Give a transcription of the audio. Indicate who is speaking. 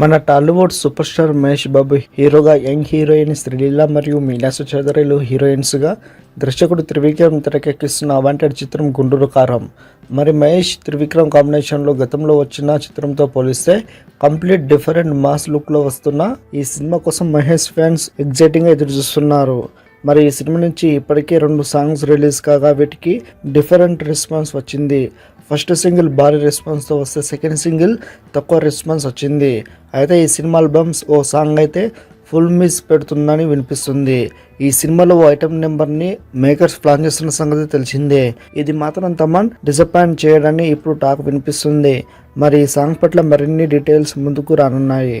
Speaker 1: మన Tollywood super star Mahesh Babu హీరోగా young heroine Sreeleela మరియు మీనాసు చౌదరిలు హీరోయిన్స్గా దర్శకుడు త్రివిక్రమ్ తెరకెక్కిస్తున్న అవాంటెడ్ చిత్రం గుండూరు కారం. మరి మహేష్ త్రివిక్రమ్ కాంబినేషన్లో గతంలో వచ్చిన చిత్రంతో పోలిస్తే కంప్లీట్ డిఫరెంట్ మాస్ లుక్లో వస్తున్న ఈ సినిమా కోసం మహేష్ ఫ్యాన్స్ ఎగ్జైటింగ్గా ఎదురు చూస్తున్నారు మరి ఈ సినిమా నుంచి ఇప్పటికే రెండు సాంగ్స్ రిలీజ్ కాగా వీటికి డిఫరెంట్ రెస్పాన్స్ వచ్చింది. ఫస్ట్ సింగిల్ భారీ రెస్పాన్స్తో వస్తే సెకండ్ సింగిల్ తక్కువ రెస్పాన్స్ వచ్చింది. అయితే ఈ సినిమా ఆల్బమ్స్ ఓ సాంగ్ అయితే ఫుల్ మిస్ పెడుతుందని వినిపిస్తుంది. ఈ సినిమాలో ఓ ఐటమ్ నెంబర్ని మేకర్స్ ప్లాన్ చేస్తున్న సంగతి తెలిసిందే. ఇది మాత్రం తమన్ డిసప్పాయింట్ చేయడని ఇప్పుడు టాక్ వినిపిస్తుంది. మరి ఈ సాంగ్ పట్ల మరిన్ని డీటెయిల్స్ ముందుకు రానున్నాయి.